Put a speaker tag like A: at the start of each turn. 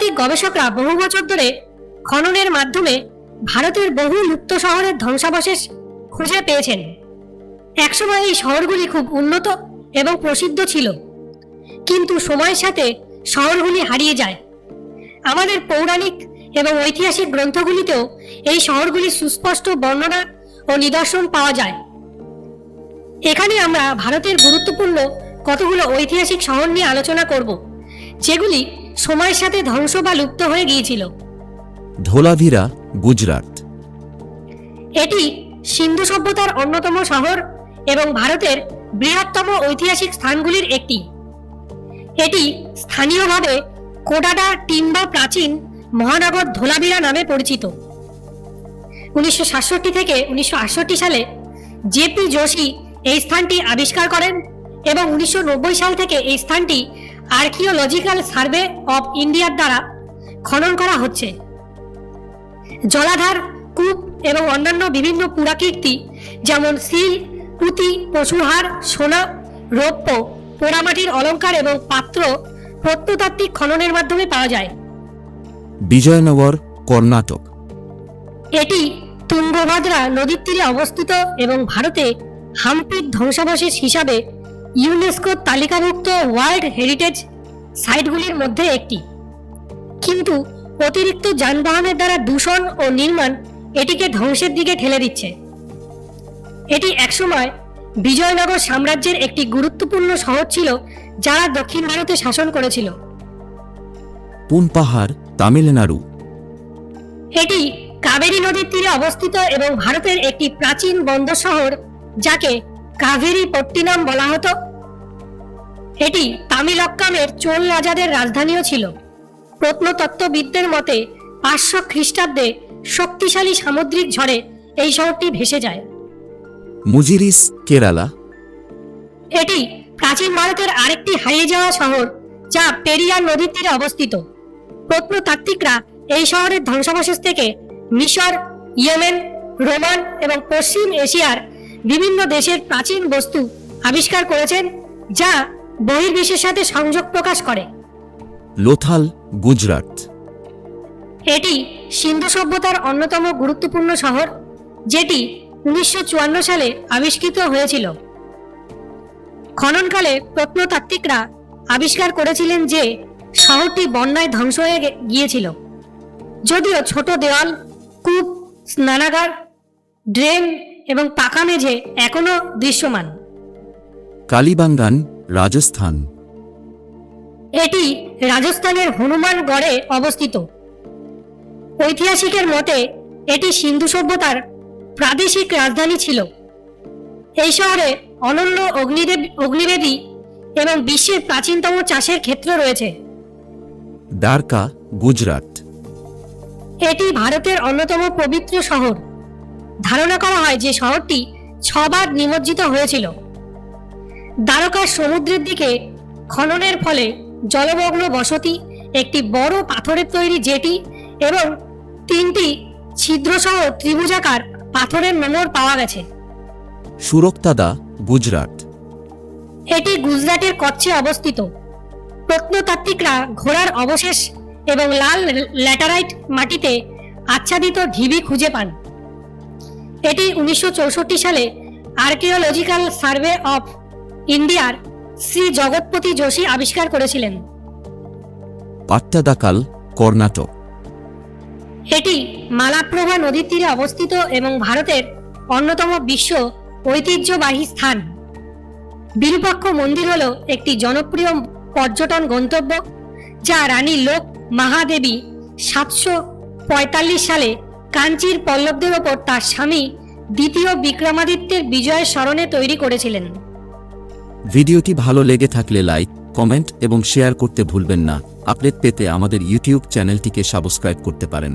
A: প্রত্নতাত্ত্বিক গবেষকরা বহু বছর ধরে খননের মাধ্যমে ভারতের বহু লুপ্ত শহরের ধ্বংসাবশেষ খুঁজে পেয়েছেন। একসময় এই শহরগুলি খুব উন্নত এবং প্রসিদ্ধ ছিল। কিন্তু সময়ের সাথে শহরগুলি হারিয়ে যায়। আমাদের পৌরাণিক এবং ঐতিহাসিক গ্রন্থগুলিতেও এই শহরগুলির সুস্পষ্ট বর্ণনা ও নিদর্শন পাওয়া যায়। এখানে আমরা ভারতের গুরুত্বপূর্ণ কতগুলো ঐতিহাসিক শহর নিয়ে আলোচনা করব, যেগুলি সময়ের সাথে ধ্বংস বা লুপ্ত হয়ে গিয়েছিল।
B: ধোলাভিরা গুজরাট।
A: এটি সিন্ধু সভ্যতার অন্যতম শহর এবং ভারতের বৃহত্তম ঐতিহাসিক স্থানগুলির একটি। এটি স্থানীয়ভাবে কোডাডা টিম্বা প্রাচীন মহানগর ধোলাভিরা নামে পরিচিত। উনিশশো সাতষট্টি থেকে উনিশশো আটষট্টি সালে জেপি যোশী এই স্থানটি আবিষ্কার করেন এবং উনিশশো নব্বই সাল থেকে এই স্থানটি আর্কিওলজিক্যাল সার্ভে অব ইন্ডিয়ার দ্বারা খনন করা হচ্ছে। জলাধার কূপ এবং অন্যান্য বিভিন্ন পুরাকীর্তি যেমন সিল পুঁতি পশুহার সোনা রৌপ্য পোড়ামাটির অলংকার এবং পাত্র প্রত্নতাত্ত্বিক খননের মাধ্যমে পাওয়া যায়।
B: বিজয়নগর কর্ণাটক।
A: এটি তুঙ্গভদ্রা নদীর তীরে অবস্থিত এবং ভারতে হাম্পির ধ্বংসাবশেষ হিসাবে ইউনেস্কোর তালিকাভুক্ত ওয়ার্ল্ড হেরিটেজ সাইটগুলির মধ্যে একটি। কিন্তু অতিরিক্ত যানবাহনের দ্বারা দূষণ ও নির্মাণ এটিকে ধ্বংসের দিকে ঠেলে দিচ্ছে। এটি একসময় বিজয়নগর সাম্রাজ্যের একটি গুরুত্বপূর্ণ শহর ছিল যারা দক্ষিণ ভারতে শাসন করেছিল।
B: পুনপাহাড় তামিলনাড়ু।
A: এটি কাবেরী নদীর তীরে অবস্থিত এবং ভারতের একটি প্রাচীন বন্দর শহর যাকে কাভেরি পট্টিনাম বলা হতো। এটি তামিলক্কামের চোল রাজাদের রাজধানীও ছিল। প্রত্নতত্ত্ববিদদের মতে পাঁচশো খ্রিস্টাব্দে শক্তিশালী সামুদ্রিক ঝড়ে এই শহরটি ভেসে যায়।
B: মুজিরিস কেরালা।
A: এটি প্রাচীন ভারতের আরেকটি হারিয়ে যাওয়া শহর যা পেরিয়ার নদীর তীরে অবস্থিত। প্রত্নতাত্ত্বিকরা এই শহরের ধ্বংসাবশেষ থেকে মিশর ইয়েমেন রোমান এবং পশ্চিম এশিয়ার বিভিন্ন দেশের প্রাচীন বস্তু আবিষ্কার করেছেন যা বহির্বিশ্বের সাথে সংযোগ প্রকাশ করে।
B: লোথাল গুজরাট।
A: এটি সিন্ধু সভ্যতার অন্যতম গুরুত্বপূর্ণ শহর যেটি উনিশশো চুয়ান্ন সালে আবিষ্কৃত হয়েছিল। খননকালে প্রত্নতাত্ত্বিকরা আবিষ্কার করেছিলেন যে শহরটি বন্যায় ধ্বংস হয়ে গিয়েছিল। যদিও ছোট দেওয়াল কূপ স্নানাগার ড্রেন এবং পাকা মেঝে এখনও দৃশ্যমান।
B: কালীবাঙ্গান রাজস্থান।
A: এটি রাজস্থানের হনুমানগড়ে অবস্থিত। ঐতিহাসিকের মতে এটি সিন্ধু সভ্যতার প্রাদেশিক রাজধানী ছিল। এই শহরে অনন্য অগ্নিদেব অগ্নিবেদী এবং বিশ্বের প্রাচীনতম চাষের ক্ষেত্র রয়েছে।
B: দ্বারকা গুজরাট।
A: এটি ভারতের অন্যতম পবিত্র শহর। ধারণা করা হয় যে শহরটি ছবার নিমজ্জিত হয়েছিল। দ্বারকার সমুদ্রের দিকে খননের ফলে জলমগ্ন বসতি একটি বড় পাথরের তৈরি জেটি এবং তিনটি ছিদ্রসহ ত্রিভুজাকার পাথরের নোঙর পাওয়া গেছে।
B: সুরক্তাদা গুজরাট।
A: এটি গুজরাটের কচ্ছে অবস্থিত। প্রত্নতাত্ত্বিকরা ঘোড়ার অবশেষ এবং লাল ল্যাটারাইট মাটিতে আচ্ছাদিত ঢিবি খুঁজে পান। এটি উনিশশো চৌষট্টি সালে আর্কিওলজিক্যাল সার্ভে অফ ইন্ডিয়ার শ্রী জগৎপতি যোশী আবিষ্কার করেছিলেন।
B: পাট্টাদাকাল কর্ণাটক।
A: এটি মালাপ্রভা নদীর তীরে অবস্থিত এবং ভারতের অন্যতম বিশ্ব ঐতিহ্যবাহী স্থান। বিরূপাক্ষ মন্দির হল একটি জনপ্রিয় পর্যটন গন্তব্য যা রানী লোক মহাদেবী সাতশো পঁয়তাল্লিশ সালে কাঞ্চির পল্লবদের ওপর তার স্বামী দ্বিতীয় বিক্রমাদিত্যের বিজয়ের স্মরণে তৈরি করেছিলেন।
B: ভিডিওটি ভালো লেগে থাকলে লাইক, কমেন্ট এবং শেয়ার করতে ভুলবেন না। আপডেট পেতে আমাদের ইউটিউব চ্যানেলটিকে সাবস্ক্রাইব করতে পারেন।